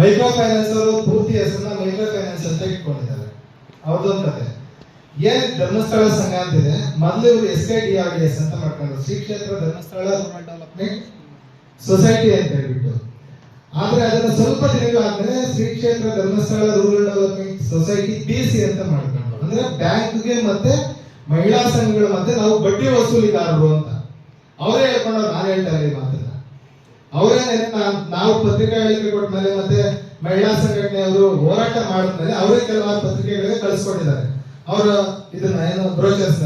Micro finance ಅವರು ಪೂರ್ತಿ ಹೆಸರನ್ನ ಮೈಕ್ರೋ ಫೈನಾನ್ಸ್ ಅಂತ ಇಟ್ಕೊಂಡಿದ್ದಾರೆ. ಅವ್ರದೊಂದು ಕತೆ ಏನ್ ಧರ್ಮಸ್ಥಳ ಸಂಘ ಅಂತಿದೆ? ಮೊದಲು ಇವರು S K D R D S ಅಂತ ಮಾಡ್ಕೊಂಡ್ರು. ಶ್ರೀ ಕ್ಷೇತ್ರ ಧರ್ಮಸ್ಥಳ ಡೆವಲಪ್ಮೆಂಟ್ ಸೊಸೈಟಿ ಅಂತ ಹೇಳ್ಬಿಟ್ಟು. ಆದ್ರೆ ಅದನ್ನ ಸ್ವಲ್ಪ ದಿನಗಳಾದ್ರೆ Shri Kshetra Dharmasthala rural development society B C ಅಂತ ಮಾಡ್ಕೊಂಡು ಅಂದ್ರೆ ಬ್ಯಾಂಕ್ಗೆ ಮತ್ತೆ ಮಹಿಳಾ ಸಂಘಗಳ ಮತ್ತೆ ನಾವು ಬಡ್ಡಿ ವಸೂಲಿಗಾರರು ಅಂತ. ಅವರೇ ಹೇಳ್ಕೊಂಡು ನಾನು ಹೇಳ್ತಾ ಈ ಮಾತನ್ನ ಅವರೇ ನಾವು ಪತ್ರಿಕಾ ಹೇಳಿಕೆ ಕೊಟ್ಟ ಮೇಲೆ ಮತ್ತೆ ಮಹಿಳಾ ಸಂಘಟನೆಯವರು ಹೋರಾಟ ಮಾಡಿದ್ಮೇಲೆ ಅವರೇ ಕೆಲವಾರು ಪತ್ರಿಕೆಗಳಿಗೆ ಕಳಿಸ್ಕೊಂಡಿದ್ದಾರೆ. ಅವರ ಇದನ್ನ ಏನು ಬ್ರೋಚರ್ಸ್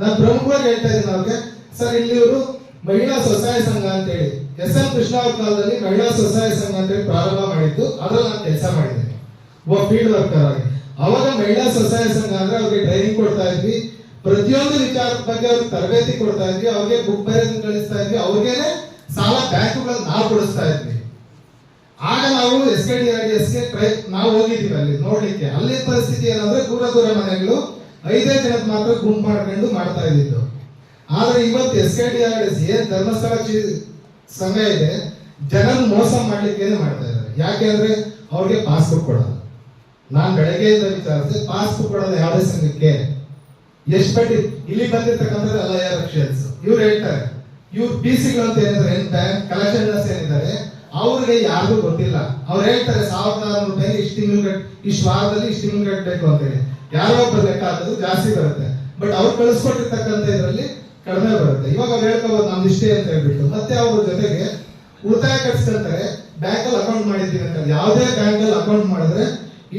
ನಾನು ಪ್ರಮುಖವಾಗಿ ಹೇಳ್ತಾ ಇದ್ದೀನಿ ಅವ್ರಿಗೆ, ಸರ್ ಇಲ್ಲಿ ಇವರು ಮಹಿಳಾ ಸ್ವಸಹಾಯ ಸಂಘ ಅಂತ ಹೇಳಿ ಎಸ್ ಎಂ ಕೃಷ್ಣ ಅವ್ರ ಕಾಲದಲ್ಲಿ ಮಹಿಳಾ ಸ್ವಸಹಾಯ ಸಂಘ ಅಂತ ಹೇಳಿ ಪ್ರಾರಂಭ ಮಾಡಿದ್ದು, ಅದ್ರಲ್ಲಿ ನಾನು ಕೆಲಸ ಮಾಡಿದ್ದೇನೆ ಒಬ್ಬ ಫೀಲ್ಡ್ ವರ್ಕರ್ ಆಗಿ. ಅವಾಗ ಮಹಿಳಾ ಸ್ವಸಹಾಯ ಸಂಘ ಅಂದ್ರೆ ಅವ್ರಿಗೆ ಟ್ರೈನಿಂಗ್ ಕೊಡ್ತಾ ಇದ್ವಿ. ಪ್ರತಿಯೊಂದು ವಿಚಾರದ ಬಗ್ಗೆ ಅವ್ರಿಗೆ ತರಬೇತಿ ಕೊಡ್ತಾ ಇದ್ವಿ. ಅವ್ರಿಗೆ ಬುಕ್ ಬರೆದು ಕಳಿಸ್ತಾ ಇದ್ವಿ. ಅವ್ರಿಗೇನೆ ಸಾಲ ಬ್ಯಾಂಕುಗಳಲ್ಲಿ ನಾವು ಕೊಡಿಸ್ತಾ ಇದ್ವಿ. ಆಗ ನಾವು S K D R S ನಾವು ಹೋಗಿದ್ದೀವಿ ಅಲ್ಲಿ ನೋಡ್ಲಿಕ್ಕೆ. ಅಲ್ಲಿ ಪರಿಸ್ಥಿತಿ ಏನಂದ್ರೆ ದೂರ ದೂರ ಮನೆಗಳು, ಐದೇ ಜನ ಮಾತ್ರ ಗುಂಪು ಮಾಡ್ಕೊಂಡು ಮಾಡ್ತಾ ಇದ್ದಿದ್ದು. ಆದ್ರೆ ಇವತ್ತು S K D R S ಏನ್ ಧರ್ಮಸ್ಥಳ ಸಮಯ ಇದೆ, ಜನರು ಮೋಸ ಮಾಡ್ಲಿಕ್ಕೆ ಮಾಡ್ತಾ ಇದ್ದಾರೆ. ಯಾಕೆ ಅಂದ್ರೆ ಅವ್ರಿಗೆ ಪಾಸ್ಬುಕ್ ಕೊಡೋದು. ನಾನು ಬೆಳಗ್ಗೆಯಿಂದ ವಿಚಾರಿಸಿದೆ ಪಾಸ್ಬುಕ್ ಕೊಡೋದು ಯಾವುದೇ ಸಂಘಕ್ಕೆ. ಎಷ್ಟು ಬಡ್ಡಿ ಇಲ್ಲಿ ಬಂದಿರ್ತಕ್ಕಂಥ ಅಲ್ಲ ಯಾರು ಇವ್ರು ಹೇಳ್ತಾರೆ ಇವ್ರು ಪಿ ಸಿಗಳು ಅಂತ ಏನಿದ್ರೆ ಏನ್ ಬ್ಯಾಂಕ್ ಕಲೆಕ್ಷನ್ ಏನಿದ್ದಾರೆ ಅವ್ರಿಗೆ ಯಾರಿಗೂ ಗೊತ್ತಿಲ್ಲ. ಅವ್ರು ಹೇಳ್ತಾರೆ ಸಾವಿರದ ಆರುನೂರು ರೂಪಾಯಿ ಇಷ್ಟು ತಿಂಗಳು ಇಷ್ಟು ವಾರದಲ್ಲಿ ಇಷ್ಟು ತಿಂಗಳು ಕಟ್ಟಬೇಕು ಅಂತ ಹೇಳಿ. ಯಾರೋ ಒಬ್ಬರು ಲೆಕ್ಕ ಹಾಕಿದ್ರು ಜಾಸ್ತಿ ಬರುತ್ತೆ. ಬಟ್ ಅವ್ರು ಕಳಿಸ್ಕೊಟ್ಟಿರ್ತಕ್ಕಂಥ ಇದರಲ್ಲಿ ಕಡಿಮೆ ಬರುತ್ತೆ. ಇವಾಗ ಅವ್ರು ಹೇಳ್ಕೋಬೋದು ನಮ್ದು ಇಷ್ಟೇ ಅಂತ ಹೇಳ್ಬಿಟ್ಟು. ಮತ್ತೆ ಅವ್ರ ಜೊತೆಗೆ ಉಳಿತಾಯ ಕಟ್ಸ್ಕೊಂತಾರೆ ಬ್ಯಾಂಕಲ್ಲಿ ಅಕೌಂಟ್ ಮಾಡಿದ್ದೀವಿ ಅಂತ ಯಾವುದೇ ಬ್ಯಾಂಕಲ್ಲಿ ಅಕೌಂಟ್ ಮಾಡಿದ್ರೆ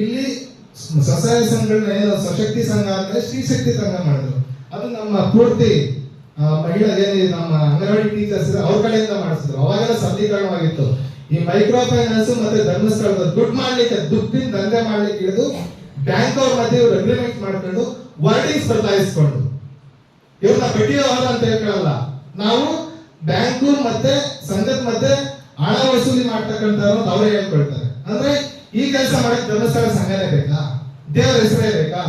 ಇಲ್ಲಿ ಸ್ವಸಹಾಯ ಸಂಘಗಳನ್ನ ಏನೋ ಸಶಕ್ತಿ ಸಂಘ ಅಂದ್ರೆ ಸ್ತ್ರೀ ಶಕ್ತಿ ಸಂಘ ಮಾಡಿದ್ರು. ಅದು ನಮ್ಮ ಪೂರ್ತಿ ಮಹಿಳಾ ನಮ್ಮ ಅಂಗನವಾಡಿ ಟೀಚರ್ಸ್ ಅವ್ರ ಕಡೆಯಿಂದ ಮಾಡಿಸಿದ್ರು. ಅವಾಗೆಲ್ಲ ಸಬಲೀಕರಣವಾಗಿತ್ತು. ಈ ಮೈಕ್ರೋ ಫೈನಾನ್ಸ್ ಮತ್ತೆ ಧರ್ಮಸ್ಥಳದ ದುಡ್ಡು ಮಾಡ್ಲಿಕ್ಕೆ, ದುಡ್ಡಿನ ದಂಧೆ ಮಾಡ್ಲಿಕ್ಕೆ ಹಿಡಿದು ಬ್ಯಾಂಕ್ ಅವ್ರ ಮಧ್ಯೆ ಇವ್ರು ಅಗ್ರಿಮೆಂಟ್ ಮಾಡ್ಕೊಂಡು ವರ್ಡಿಂಗ್ಸ್ ಬದಲಾಯಿಸ್ಕೊಂಡು. ಇವ್ರನ್ನ ಬಡ್ಡಿ ವ್ಯವಹಾರ ಅಂತ ಹೇಳ್ಕೊಳ್ಳಲ್ಲ ನಾವು ಬ್ಯಾಂಕು ಮತ್ತೆ ಸಂಘದ ಮಧ್ಯೆ ಹಣ ವಸೂಲಿ ಮಾಡ್ತಕ್ಕಂಥ ಅವರೇ ಹೇಳ್ಕೊಳ್ತಾರೆ. ಅಂದ್ರೆ ಈ ಕೆಲಸ ಮಾಡಕ್ ಧರ್ಮಸ್ಥಳ ಸಂಘನೇ ಬೇಕಾ? ದೇವರ ಹೆಸರೇ ಬೇಕಾ?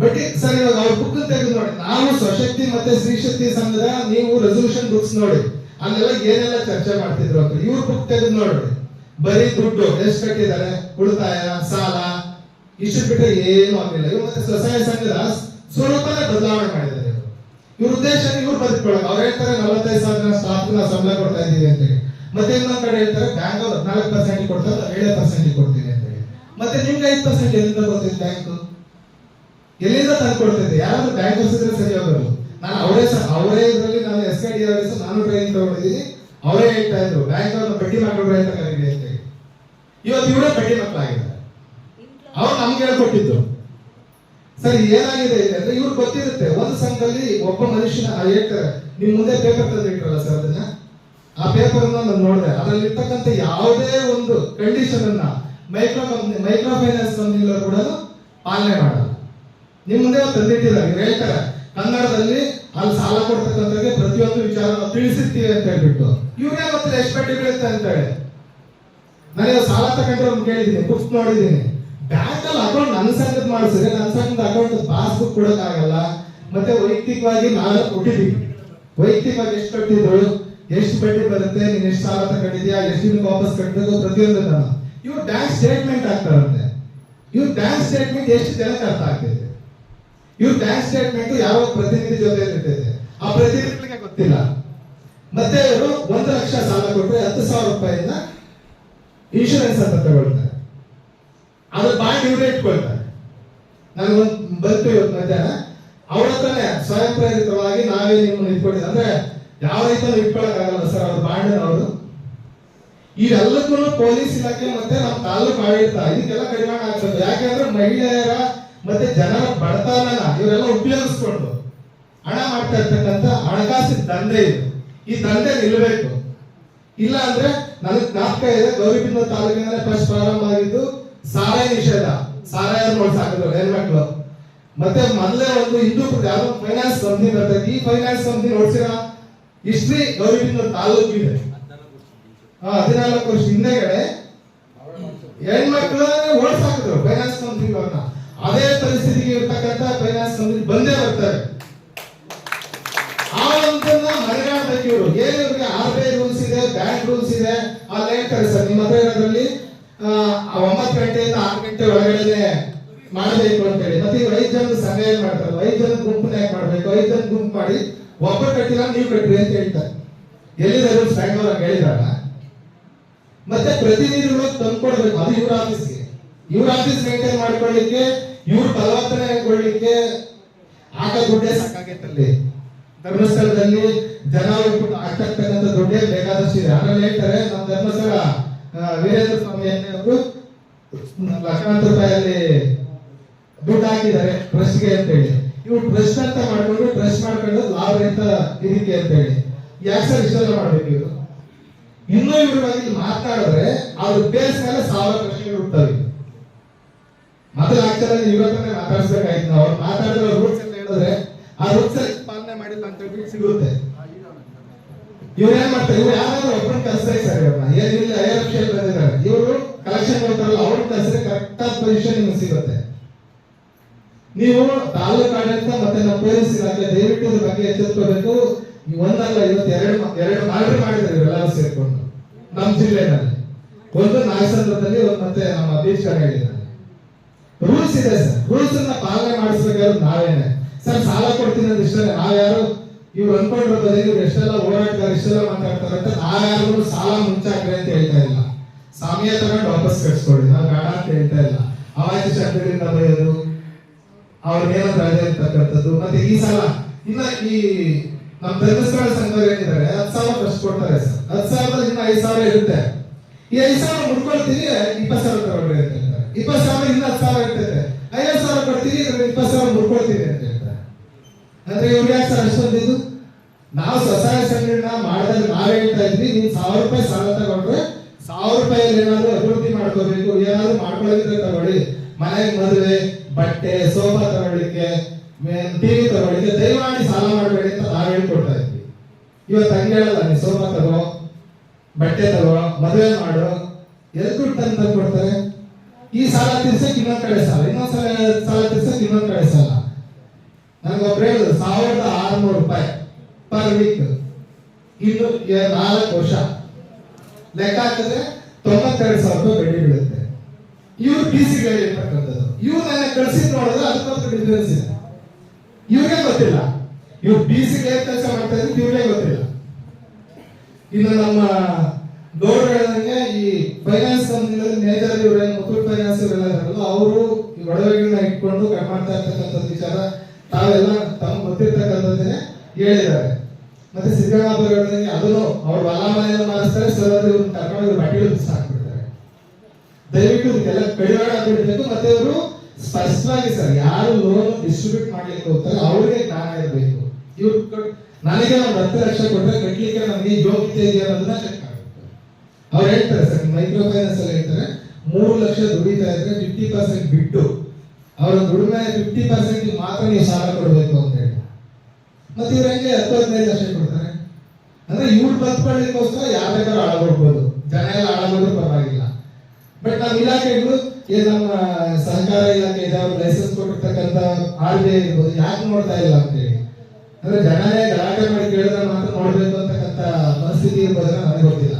ಬಡ್ಡಿ ಸರ್ ಇವಾಗ ಅವ್ರ ಬುಕ್ ತೆಗೆದು ನೋಡಿ ನಾವು ಸ್ವಶಕ್ತಿ ಮತ್ತೆ ಸ್ತ್ರೀಶಕ್ತಿ ಸಂಘದ ನೀವು ರೆಸೊಲ್ಯೂಷನ್ ಬುಕ್ಸ್ ನೋಡಿ, ಅಲ್ಲೆಲ್ಲ ಏನೆಲ್ಲ ಚರ್ಚೆ ಮಾಡ್ತಿದ್ರು ಅಂತ ಇವ್ರ ಬುಕ್ ತೆಗೆದು ನೋಡಿ. ಬರೀ ದುಡ್ಡು, ಎಷ್ಟು ಕಟ್ಟಿದ್ದಾರೆ? ಉಳಿತಾಯ, ಸಾಲ, ಇಷ್ಟು ಬಿಟ್ಟರೆ ಏನು ಆಗಿಲ್ಲ ಇವ್ರು ಮತ್ತೆ ಸ್ವಸಹಾಯ ಸಂಘದ ಸ್ವರೂಪನೇ ಬದಲಾವಣೆ ಮಾಡಿದ್ದಾರೆ ಇವರು. ಉದ್ದೇಶ ಇವ್ರು ಬದುಕೊಳ್ಳಕ್ಕೆ ಅವ್ರು ಹೇಳ್ತಾರೆ ನಲವತ್ತೈದು ಸಾವಿರ ಸ್ಟಾಫ್ನ ಸಂಬಳ ಕೊಡ್ತಾ ಇದ್ದೀವಿ ಅಂತ ಹೇಳಿ. ಮತ್ತೆ ಇನ್ನೊಂದ್ ಕಡೆ ಹೇಳ್ತಾರೆ ಬ್ಯಾಂಕ್ ಅವ್ರು ಹದಿನಾಲ್ಕು ಪರ್ಸೆಂಟ್ ಕೊಡ್ತಾರೆ ಏಳೇ ಪರ್ಸೆಂಟ್ ಕೊಡ್ತೀವಿ ಅಂತ ಹೇಳಿ. ಮತ್ತೆ ನಿಮ್ಗೆ ಐದು ಪರ್ಸೆಂಟ್ ಎಲ್ಲಿಂದ ಬರ್ತಿದೆ ಬ್ಯಾಂಕ್? ಎಲ್ಲಿಂದ ತಂದು ಕೊಡ್ತಿದ್ದೆ? ಯಾರಾದ್ರೂ ಬ್ಯಾಂಕ್ ಇದ್ರೆ ಸರಿ ಹೋಗೋದು ನಾನು ಅವರೇ ಸಹ ಅವರೇ ಇದರಲ್ಲಿ ನಾನು ಎಸ್ ಕೆ ಡಿ ಸಹ ನಾನು ಟ್ರೈನಿಂಗ್ ತಗೊಂಡಿದ್ದೀನಿ. ಅವರೇ ಹೇಳ್ತಾ ಇದ್ರು ಬ್ಯಾಂಕ್ ಅವ್ರನ್ನ ಬಡ್ಡಿ ಅಂತ ಕರೀರಿ ಅಂತ ಇವತ್ತು ಇವರೇ ಬಡ್ಡಿ ಮಕ್ಕಳಾಗಿದ್ದಾರೆ ಅವ್ರು ನಮ್ಗೆ ಹೇಳ್ಕೊಟ್ಟಿದ್ದು. ಸರಿ, ಏನಾಗಿದೆ ಇದೆ ಅಂದ್ರೆ ಇವ್ರು ಗೊತ್ತಿರುತ್ತೆ, ಒಂದು ಸಂಘದಲ್ಲಿ ಒಬ್ಬ ಮನುಷ್ಯನ ಹೇಳ್ತಾರೆ ನಿಮ್ ಮುಂದೆ ಪೇಪರ್ ತಂದಿಟ್ರಲ್ಲ ಸರ್ ಅದನ್ನ? ಆ ಪೇಪರ್ ನಾನು ನೋಡಿದೆ. ಅದರಲ್ಲಿ ಇರ್ತಕ್ಕಂಥ ಯಾವುದೇ ಒಂದು ಕಂಡೀಷನ್ ಅನ್ನ ಮೈಕ್ರೋ ಕಂಪ್ನಿ, ಮೈಕ್ರೋ ಫೈನಾನ್ಸ್ ಕಂಪ್ನಿಗಳು ಕೂಡ ಪಾಲನೆ ಮಾಡಲ್ಲ. ನಿಮ್ ಮುಂದೆ ತಂದಿಟ್ಟಿದ್ದಾರೆ. ಹೇಳ್ತಾರೆ, ಕನ್ನಡದಲ್ಲಿ ಅಲ್ಲಿ ಸಾಲ ಕೊಡ್ತಕ್ಕಂಥವ್ರಿಗೆ ಪ್ರತಿಯೊಂದು ವಿಚಾರ ತಿಳಿಸಿರ್ತೀವಿ ಅಂತ ಹೇಳ್ಬಿಟ್ಟು. ಇವರೇ ಮತ್ತೆ ಬಡ್ಡಿ ಬೀಳುತ್ತೆ ಅಂತ ಹೇಳಿ. ನಾನು ಸಾಲ ತಗೊಂಡ್ರೆ ಕೇಳಿದ್ದೀನಿ ಬುಕ್ಸ್ ನೋಡಿದ್ದೀನಿ. ಬ್ಯಾಂಕ್ ಅಲ್ಲಿ ಅಕೌಂಟ್ ನನ್ನ ಸಂಘದ ಮಾಡಿಸಿದ್ರೆ ನನ್ನ ಸಂಘದ ಅಕೌಂಟ್ ಪಾಸ್ಬುಕ್ ಕೊಡೋಕ್ಕಾಗಲ್ಲ ಮತ್ತೆ ವೈಯಕ್ತಿಕವಾಗಿ ನಾನು ಕೊಟ್ಟಿದ್ದೀನಿ. ವೈಯಕ್ತಿಕವಾಗಿ ಎಷ್ಟು ಕಟ್ಟಿದ್ರು ಎಷ್ಟು ಬಡ್ಡಿ ಬರುತ್ತೆ, ನೀನು ಎಷ್ಟು ಸಾಲ ತಗೊಂಡಿದ್ಯಾ, ಎಷ್ಟು ದಿನ ವಾಪಸ್ ಕಟ್ಟಬೇಕು ಪ್ರತಿಯೊಂದು ಇವ್ರು ಬ್ಯಾಂಕ್ ಸ್ಟೇಟ್ಮೆಂಟ್ ಆಗ್ತಾರಂತೆ ಇವ್ರು ಬ್ಯಾಂಕ್ ಸ್ಟೇಟ್ಮೆಂಟ್ ಎಷ್ಟು ಜನಕ್ಕೆ ಅರ್ಥ ಆಗ್ತಿದೆ? ಇವ್ರ ಬ್ಯಾಂಕ್ ಸ್ಟೇಟ್ಮೆಂಟ್ ಯಾವ ಪ್ರತಿನಿಧಿ ಜೊತೆ ಇರ್ತೈತೆ ಆ ಪ್ರತಿನಿಧಿಗಳಿಗೆ ಗೊತ್ತಿಲ್ಲ. ಮತ್ತೆ ಇವರು ಒಂದು ಲಕ್ಷ ಸಾಲ ಕೊಟ್ಟರೆ ಹತ್ತು ಸಾವಿರ ರೂಪಾಯಿಂದ ಇನ್ಶೂರೆನ್ಸ್ ಅಂತ ತಗೊಳ್ತಾರೆ. ಅದ್ರ ಬಾಂಡ್ ಇವರೇ ಇಟ್ಕೊಳ್ತಾರೆ. ನನಗೊಂದು ಬಂತು ಇವತ್ತು ಮಧ್ಯಾಹ್ನ. ಅವ್ರ ಹತ್ರನೇ ಸ್ವಯಂ ಪ್ರೇರಿತವಾಗಿ ನಾವೇ ನಿಮ್ಮನ್ನು ಇಟ್ಕೊಂಡಿದ್ದೆ ಅಂದ್ರೆ ಯಾವ ರೀತಿಯಲ್ಲಿ ಇಟ್ಕೊಳಕ್ಕಾಗಲ್ಲ ಸರ್ ಅವ್ರ ಬಾಂಡ್ ಅವರು. ಇದೆಲ್ಲಕ್ಕೂ ಪೊಲೀಸ್ ಇಲಾಖೆ ಮತ್ತೆ ನಮ್ಮ ತಾಲೂಕು ಆಡಳಿತ ಇದಕ್ಕೆಲ್ಲ ಕಡಿವಾಣ ಆಗ್ತದೆ ಯಾಕೆಂದ್ರೆ ಮಹಿಳೆಯರ ಮತ್ತೆ ಜನರ ಬಡತನ ಇವರೆಲ್ಲ ಉಪಯೋಗಿಸ್ಕೊಂಡು ಹಣ ಮಾಡ್ತಾ ಇರ್ತಕ್ಕಂಥ ಹಣಕಾಸಿನ ದಂಧೆ ಇದು. ಈ ದಂಧೆ ನಿಲ್ಲಬೇಕು. ಇಲ್ಲ ಅಂದ್ರೆ ನನಗೆ ಜ್ಞಾಪಕ ಇದೆ, ಗೌರಿಬಿಂದ ತಾಲೂಕಿನಲ್ಲಿ ಫಸ್ಟ್ ಪ್ರಾರಂಭ ಆಗಿದ್ದು ಸಾರಾಯಿ ನಿಷೇಧ. ಸಾರಾಯ ಸಾಕಿದ್ರು ಹೆಣ್ಮಕ್ಳು ಮತ್ತೆ ಮೊದಲೇ ಒಂದು ಹಿಂದೂ ಯಾವ್ದೋ ಫೈನಾನ್ಸ್ ಕಂಪ್ನಿ ಬರ್ತೈತಿ. ಈ ಫೈನಾನ್ಸ್ ಕಂಪ್ನಿ ನೋಡ್ಸಿರ? ಹಿಸ್ಟ್ರಿ ಗೌರಿಬಿಂದ ತಾಲೂಕು ಇದೆ. ಹದಿನಾಲ್ಕು ವರ್ಷ ಹಿಂದೆಗಡೆ ಹೆಣ್ಮಕ್ಳು ಓಡಿಸಾಕಿದ್ರು ಫೈನಾನ್ಸ್ ಕಂಪ್ನಿಗಳನ್ನ ಅದೇ ಪರಿಸ್ಥಿತಿಗೆ ಇರ್ತಕ್ಕಂಥ ಫೈನಾನ್ಸ್ ಕಂಪನಿ ಬಂದೇ ಬರ್ತಾರೆ. ಆ ಒಂದನ್ನ ಮನೆಗಾಣದ ಮಾಡ್ಬೇಕು ಇವರು ಏನು ಆರ್ ಬಿ ಐ ರೂಲ್ಸ್ ಇದೆ ಬ್ಯಾಂಕ್ ರೂಲ್ಸ್ ಇದೆ? ಅಲ್ಲಿ ಹೇಳ್ತಾರೆ ಸರ್. ನಿಮ್ಮ ಹತ್ರ ಇರೋದ್ರಲ್ಲಿ ಒಂಬತ್ತು ಗಂಟೆಯಿಂದ ಆರು ಗಂಟೆ ಒಳಗಡೆ ಮಾಡಬೇಕು ಅಂತ ಹೇಳಿ. ಮತ್ತೆ ಇವ್ರು ಐದು ಜನದ ಸಂಘ ಏನ್ ಮಾಡ್ತಾರೆ? ಐದು ಜನ ಗುಂಪನ್ನ ಯಾಕೆ ಮಾಡ್ಬೇಕು? ಐದು ಜನ ಗುಂಪು ಮಾಡಿ, ಒಬ್ಬರು ಕಟ್ಟಿಲ್ಲ, ನೀವು ಕಟ್ಟಿರಿ ಅಂತ ಹೇಳ್ತಾರೆ. ಎಲ್ಲಿದೆ ರೂಲ್ಸ್ ಬ್ಯಾಂಗ್ಳೂರ್ ಹೇಳಿದಾರ ಮತ್ತೆ ಪ್ರತಿನಿಧಿಗಳು ತಂದ್ಕೊಡ್ಬೇಕು ಅದು ಇವ್ರ ಆಫೀಸ್ಗೆ ಇವ್ರ ಆಫೀಸ್ ಮೇಂಟೈನ್ ಮಾಡ್ಕೊಳ್ಳಿಕ್ಕೆ, ಇವ್ರ ಬಲವರ್ತನೆಗೊಳ್ಳಿಕ್ಕೆ ಆಗ ದುಡ್ಡೇ ಸಾಕಾಗೈತಲ್ಲಿ. ಧರ್ಮಸ್ಥಳದಲ್ಲಿ ಜನ ಹೋಗ್ಬಿಟ್ಟು ಆಗ್ತಕ್ಕಂಥ ದುಡ್ಡೇ ಬೇಕಾದಷ್ಟು ಇದೆ. ಆಮೇಲೆ ಹೇಳ್ತಾರೆ ನಮ್ಮ ಧರ್ಮಸ್ಥಳ ವೀರೇಂದ್ರ ಸ್ವಾಮಿ ಅವರು ಲಕ್ಷಾಂತರ ರೂಪಾಯಲ್ಲಿ ದುಡ್ಡು ಹಾಕಿದ್ದಾರೆ, ಟ್ರಸ್ಟ್ಗೆ ಅಂತ ಹೇಳಿ ಇವ್ರು ಟ್ರಸ್ಟ್ ಅಂತ ಮಾಡ್ಕೊಂಡು ಟ್ರಸ್ಟ್ ಮಾಡ್ಕೊಂಡು ಲಾಭ ರಹಿತ ಇದಕ್ಕೆ ಅಂತ ಹೇಳಿ ಯಾಕೆ ಸರ್ ಇಷ್ಟೆಲ್ಲ ಮಾಡ್ಬೇಕು ಇವರು? ಇನ್ನೂ ಇವ್ರ ಬಗ್ಗೆ ಅವ್ರ ಬೇಸ್ ಮೇಲೆ ಸಾವಿರ ಪ್ರಶ್ನೆಗಳು ಹುಟ್ಟವೆ ಮೊದಲ ಆಕ್ಚುಲಿ ಇವ್ರ ಹತ್ರನೇ ಮಾತಾಡ್ಸ್ಬೇಕಾಯ್ತು. ನಾವು ಅವ್ರು ಮಾತಾಡಿದ್ರೆ ರೂಲ್ಸ್ ಅಂತ ಹೇಳಿದ್ರೆ ಆ ರೂಲ್ಸ್ ಪಾಲನೆ ಮಾಡಿಲ್ಲ ಅಂತ ಹೇಳಿ ಸಿಗುತ್ತೆ. ಇವ್ರು ಏನ್ ಮಾಡ್ತಾರೆ, ಇವ್ರು ಯಾರಾದ್ರೂ ಒಬ್ಬರು ಕಲ್ಸ್ತಾರೆ ಸರ್ ಇವ್ರನ್ನ. ಏನ್ ಇಲ್ಲಿ ಐ ಎಫ್ ಶೇಲ್ ಬಂದಿದ್ದಾರೆ. ಇವರು ಕಲೆಕ್ಷನ್ ಮಾಡ್ತಾರಲ್ಲ ಅವ್ರ ಕಲ್ಸಿದ್ರೆ ಕರೆಕ್ಟ್ ಆದ ಪೊಸಿಷನ್ ನಿಮ್ಗೆ ಸಿಗುತ್ತೆ. ನೀವು ತಾಲೂಕು ಆಡಳಿತ ಮತ್ತೆ ನಮ್ಮ ಪೊಲೀಸ್ ಇಲಾಖೆ ದಯವಿಟ್ಟು ಇದ್ರ ಬಗ್ಗೆ ಎಚ್ಚೆತ್ಕೋಬೇಕು. ಒಂದಲ್ಲ, ಇವತ್ತು ಎರಡು ಎರಡು ಮರ್ಡರ್ ಮಾಡಿದ್ರೆ ಇವರೆಲ್ಲರೂ ಸೇರ್ಕೊಂಡು. ನಮ್ಮ ಜಿಲ್ಲೆನಲ್ಲಿ ಒಂದು ನಾಗಸಂದ್ರದಲ್ಲಿ, ಒಂದು ಮತ್ತೆ ನಮ್ಮ ಬೀಚ್ ಕಡೆ ಹೇಳಿದ್ದಾರೆ. ರೂಲ್ಸ್ ಇದೆ ಸರ್ ರೂಲ್ಸ್ ಅನ್ನ ಪಾಲನೆ ಮಾಡಿಸ್ಬೇಕಾದ್ರೆ ನಾವೇನೆ. ಸರ್, ಸಾಲ ಕೊಡ್ತೀನಿ ಅಂತ ಇಷ್ಟೇ ನಾವ್ಯಾರು ಇವ್ರು ಅನ್ಕೊಂಡ್ರು ಬದಲಿಗೆ ಇವ್ರು ಎಷ್ಟೆಲ್ಲ ಓಡಾಡ್ತಾರೆ ಎಷ್ಟೆಲ್ಲ ಮಾತಾಡ್ತಾರೆ ಅಂತ ನಾವ್ಯಾರು ಸಾಲ ಮುಂಚಾಕ್ರೆ ಅಂತ ಹೇಳ್ತಾ ಇಲ್ಲ. ಸಮಯ ತಗೊಂಡು ವಾಪಸ್ ಕಟ್ಸ್ಕೊಳ್ಳಿ ನಾವು ಬೇಡ ಅಂತ ಹೇಳ್ತಾ ಇಲ್ಲ. ಅವಾಯ್ತು ಶಬ್ದಗಳಿಂದ ಬರೆಯೋದು ಅವ್ರಿಗೆ ಏನಾದ್ರು ರಜೆ ಇರ್ತಕ್ಕಂಥದ್ದು ಮತ್ತೆ ಈ ಸಲ ಇನ್ನ ಈ ನಮ್ಮ ಧರ್ಮಸ್ಥಳ ಸಂಘದವ್ರು ಏನಿದ್ದಾರೆ, ಹತ್ತು ಸಾವಿರ ಖರ್ಚು ಕೊಡ್ತಾರೆ ಸರ್. ಹತ್ತು ಸಾವಿರದ ಇನ್ನ ಐದು ಸಾವಿರ ಇರುತ್ತೆ. ಈ ಐದು ಸಾವಿರ ಮುಡ್ಕೊಳ್ತೀವಿ ಇಪ್ಪತ್ತು ಸಾವಿರ ತಗೊಂಡ್ರೆ ಅಂತ ಹೇಳ್ತಾರೆ. ಇಪ್ಪತ್ತು ಸಾವಿರ ಇನ್ನ ಹತ್ತು ಸಾವಿರ ಇರ್ತೈತೆ ಐವತ್ತು ಸಾವಿರ ಕೊಡ್ತೀವಿ ಇದ್ರಲ್ಲಿ ಇಪ್ಪತ್ತು ಸಾವಿರ ಮುಡ್ಕೊಳ್ತೀವಿ ಅಂತ ಹೇಳ್ತಾರೆ ಅಂದ್ರೆ ಇವ್ರು ಯಾಕೆ ಸರ್ ಅಷ್ಟೊಂದಿದ್ದು ನಾವು ಸ್ವಸಹಾಯ ಸಂಘಗಳನ್ನ ಮಾಡಿದಾಗ ನಾವ್ ಹೇಳ್ತಾ ಇದ್ವಿ ನೀವು ಸಾವಿರ ರೂಪಾಯಿ ಸಾಲ ತಗೊಂಡ್ರೆ ಸಾವಿರ ರೂಪಾಯಲ್ಲಿ ಏನಾದ್ರು ಅಭಿವೃದ್ಧಿ ಮಾಡ್ಕೋಬೇಕು, ಏನಾದ್ರು ಮಾಡ್ಕೊಳ್ಳೋದಿದ್ರೆ ತಗೊಳ್ಳಿ. ಮನೆಗೆ ಮದುವೆ, ಬಟ್ಟೆ, ಸೋಫಾ ತಗೊಳ್ಳಿಕ್ಕೆ ಟಿವಿ ತಗೊಳ್ಳಿಕ್ಕೆ ದಯಮಾಡಿ ಸಾಲ ಮಾಡಬೇಡಿ ಅಂತ ನಾವ್ ಹೇಳ್ಕೊಡ್ತಾ ಇದ್ವಿ. ಇವತ್ತು ಹಂಗೆ ಹೇಳಲ್ಲ ನೀ ಸೋಫಾ ತಗೋ, ಬಟ್ಟೆ ತಗೋ, ಮದುವೆ ಮಾಡು. ಎಲ್ಲಿ ದುಡ್ಡು ಕೊಡ್ತಾರೆ ಈ ಸಾಲ ತೀರ್ಸಕ್ ಇನ್ನೊಂದ್ ಕಡೆ ಸಾಲ ಇನ್ನೊಂದ್ ಸಲ ಸಾಲ ತೀರ್ಸಕ್ ಇನ್ನೊಂದ್ ಕಡೆ ಸಾಲ. ನನಗೊಬ್ರು ಹೇಳಿದ್ರು, ಸಾವಿರದ ಆರುನೂರು ರೂಪಾಯಿ ಪರ್ ವೀಕ್ ಇನ್ನು ನಾಲ್ಕು ವರ್ಷ. ಲೆಕ್ಕ ಹಾಕಿದ್ರೆ ತೊಂಬತ್ತೆರಡು ಸಾವಿರ ರೂಪಾಯಿ ಬಡ್ಡಿ ಬೀಳುತ್ತೆ. ಇವ್ರು ಡಿ ಸಿ ಹೇಳಿರ್ತಕ್ಕಂಥದ್ದು ಇವ್ರು ನನ್ನ ಕಳ್ಸಿದ್ ನೋಡಿದ್ರೆ ಅದಕ್ಕೊಂದು ಡಿಫ್ರೆನ್ಸ್ ಇದೆ ಇವ್ರಿಗೆ ಗೊತ್ತಿಲ್ಲ. ಇವ್ರು ಡಿ ಸಿ ಕೆಲಸ ಮಾಡ್ತಾ ಇದ್ರೆ, ಇವ್ರಿಗೆ ಗೊತ್ತಿಲ್ಲ. ಇನ್ನು ನಮ್ಮ ಗೌಡ್ರು ಹೇಳಿದಂಗೆ ಈ ಫೈನಾನ್ಸ್ ಕಂಪ್ನಿಗಳಲ್ಲಿ ಮೇಜರ್ ಇವ್ರೇನು ಮುತ್ತೂಟ್ ಫೈನಾನ್ಸ್ ಇವರೆಲ್ಲ ಅವರು ಒಡವೆಗಳನ್ನ ಇಟ್ಕೊಂಡು ಮಾಡ್ತಾ ಇರ್ತಕ್ಕಂಥದ್ದು ವಿಚಾರ ತಾವೆಲ್ಲ ತಮ್ಮ ಗೊತ್ತಿರ್ತಕ್ಕಂಥದ್ದನ್ನೇ ಹೇಳಿದ್ದಾರೆ. ಮತ್ತೆ ಸಿದ್ದರಾಮಯ್ಯ ಅದನ್ನು ಅವ್ರ ಬಲಾಮನೆಯನ್ನು ಮಾಡಿಸ್ತಾರೆ ಸರ್ ಕರ್ಕೊಂಡು ಬಟ್ಟೆ ಹಾಕ್ಬಿಡ್ತಾರೆ. ದಯವಿಟ್ಟು ಇದಕ್ಕೆಲ್ಲ ಕಡಿವಾಣ ಬಿಡಬೇಕು ಮತ್ತೆ ಅವರು ಸ್ಪಷ್ಟವಾಗಿ ಸರ್, ಯಾರು ಲೋನ್ ಡಿಸ್ಟ್ರಿಬ್ಯೂಟ್ ಮಾಡ್ಲಿಕ್ಕೆ ಹೋಗ್ತಾರೆ ಅವ್ರಿಗೆ ಜ್ಞಾನ ಇರಬೇಕು. ಇವ್ರು ನನಗೆ ಒಂದು ಹತ್ತು ಲಕ್ಷ ಕೊಟ್ಟರೆ ಕಟ್ಟಲಿಕ್ಕೆ ನಮಗೆ ಯೋಗ್ಯತೆ ಇದೆಯಾ ಅನ್ನೋದನ್ನ ಚೆಕ್ ಮಾಡ್ಬೇಕು. ಅವ್ರು ಹೇಳ್ತಾರೆ ಸರ್ ಮೈಕ್ರೋ ಫೈನಾನ್ಸ್ ಅಲ್ಲಿ ಹೇಳ್ತಾರೆ, ಮೂರು ಲಕ್ಷ ದುಡಿತಾ ಇದ್ರೆ ಫಿಫ್ಟಿ ಪರ್ಸೆಂಟ್ ಬಿಟ್ಟು ಅವರ ದುಡಿಮೆ ಫಿಫ್ಟಿ ಪರ್ಸೆಂಟ್ ಮಾತ್ರ ನೀವು ಸಾಲ ಕೊಡಬೇಕು ಅಂತ ಹೇಳಿ ಮತ್ತೆ ಇವ್ರು ಹೆಂಗೆ ಹತ್ತು ಹದಿನೈದು ಲಕ್ಷ ಕೊಡ್ತಾರೆ? ಅಂದ್ರೆ ಇವ್ರು ಬದುಕೊಳ್ಳಿಕ್ಕೋಸ್ಕರ ಯಾರು ಬೇಕಾದ್ರೂ ಹಾಳಾಗ್ಬಿಡ್ಬೋದು ಜನ ಎಲ್ಲ ಹಾಳಾಗೋದ್ರು ಪರವಾಗಿಲ್ಲ. ಬಟ್ ನಮ್ಮ ಇಲಾಖೆಗಳು ನಮ್ಮ ಸಹಕಾರ ಇಲಾಖೆ ಇದೆ, ಅವ್ರು ಲೈಸೆನ್ಸ್ ಕೊಟ್ಟಿರ್ತಕ್ಕಂಥ ಆರ್ ಬಿ ಐ ಇರ್ಬೋದು ಯಾಕೆ ನೋಡ್ತಾ ಇಲ್ಲ ಅಂತ ಹೇಳಿ. ಅಂದ್ರೆ ಜನನೇ ಗಲಾಟೆ ಮಾಡಿ ಕೇಳಿದ್ರೆ ಮಾತ್ರ ನೋಡ್ಬೇಕು ಅಂತಕ್ಕಂಥ ಪರಿಸ್ಥಿತಿ ಇರ್ಬೋದ್ರೆ ನನಗೆ ಗೊತ್ತಿಲ್ಲ.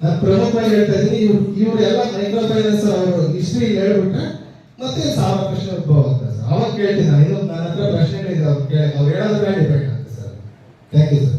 ನಾನು ಪ್ರಮುಖವಾಗಿ ಹೇಳ್ತಾ ಇದ್ದೀನಿ, ಇವ್ರು ಇವರೆಲ್ಲ ಮೈಕ್ರೋ ಫೈನಾನ್ಸ್ ಅವರು ಹಿಸ್ಟ್ರಿ ಹೇಳ್ಬಿಟ್ರೆ ಮತ್ತೆ ಸಾವಿರ ಪ್ರಶ್ನೆ ಉದ್ಭವ ಸರ್ ಅವಾಗ ಕೇಳ್ತೀನಿ ನಾನು. ಇನ್ನೊಂದು ನನ್ನ ಹತ್ರ ಪ್ರಶ್ನೆಗಳಿದೆ ಅವ್ರು ಕೇಳಿ ಅವ್ರು ಹೇಳೋದು ಆಗ್ತದೆ ಸರ್. Thank you sir